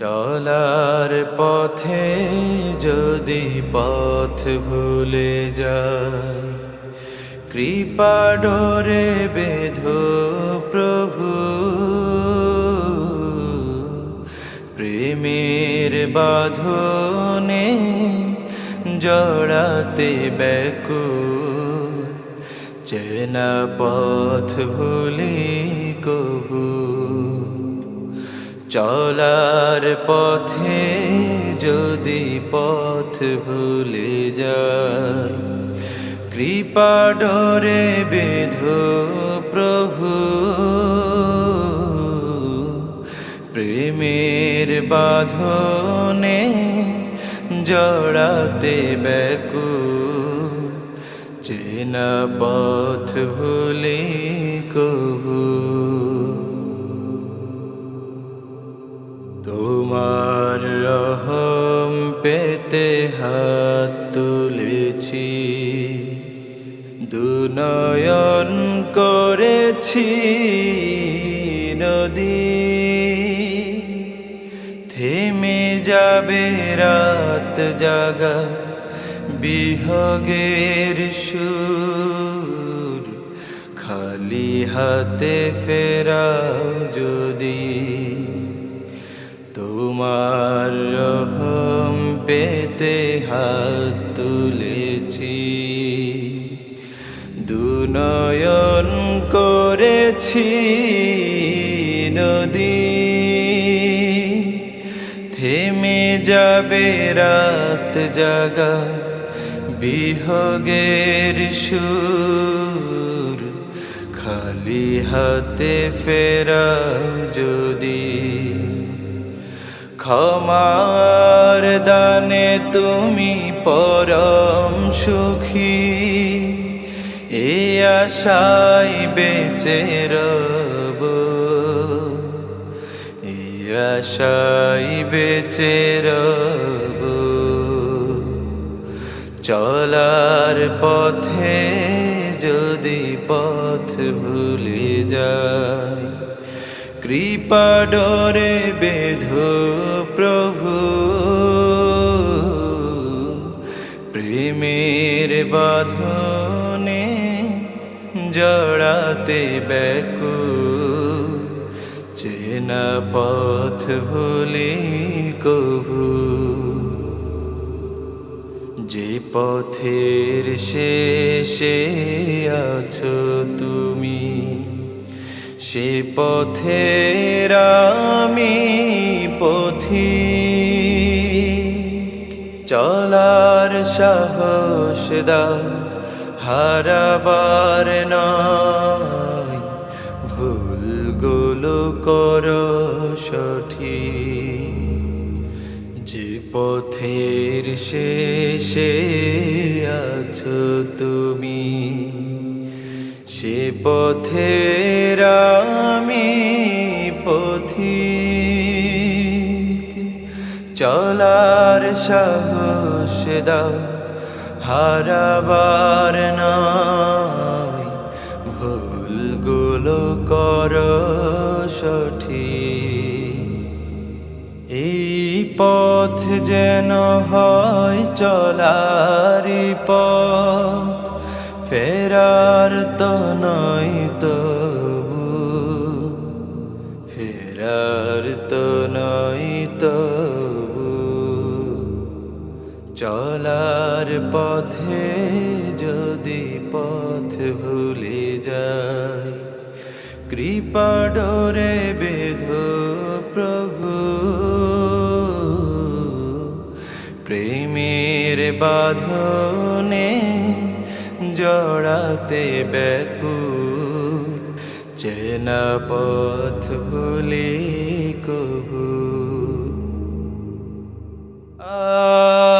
চলার পথে যদি পথ ভুলে যায় কৃপা ডোরে বেধো প্রভু। প্রেমের বাঁধনে জড়াতে ব্যাকুল, চেনা পথ ভুলি কবু চলার পথে যদি পথ ভুলে যায় কৃপা ডরে বেধো প্রভু। প্রেমের বাঁধনে জড়াতে ব্যাকুল, চেনা পথ ভুলি হাত তুলেছি, দুনয়ন করেছি নদী। থেমে যাবে রাত জাগা বিহগের সুর। খালি হাতে ফেরাও যদি তোমার রহম পেতে হাত তুলেছি। দুনয়ন করেছি নদী। থেমে যাবে রাত জাগা বিহগের সুর। খালি হাতে ফেরা যদি ক্ষমার দানে তুমি পরম সুখী। এ আশাই বেঁচে রব। এ আশাই বেঁচে রব। চলার পথে যদি পথ ভুলে যায় কৃপা ডরে বেধো প্রভু প্রেমের বাঁধনে জড়াতে ব্যাকুল চেনা পথ ভুলি কভু যে পথের শেষে আছো তুমি সে পথের আমি পথি চলার সাহস দাও, হারাবার নয়। ভুলগুলো কর সঠিক। যে পথের শেষে আছো তুমি, সে পথের সাহস দাও হারাবার নয় ভুলগুলো কর সঠিক এই পথ যেন হয় চলারি পথ, ফেরার তো নয় তবু পথে যদি পথ ভুলে যায় কৃপা ডরে বেধ প্রভু। প্রেমের বাধনে জড়াতে বেকু চেন পথ ভুলে কবু আ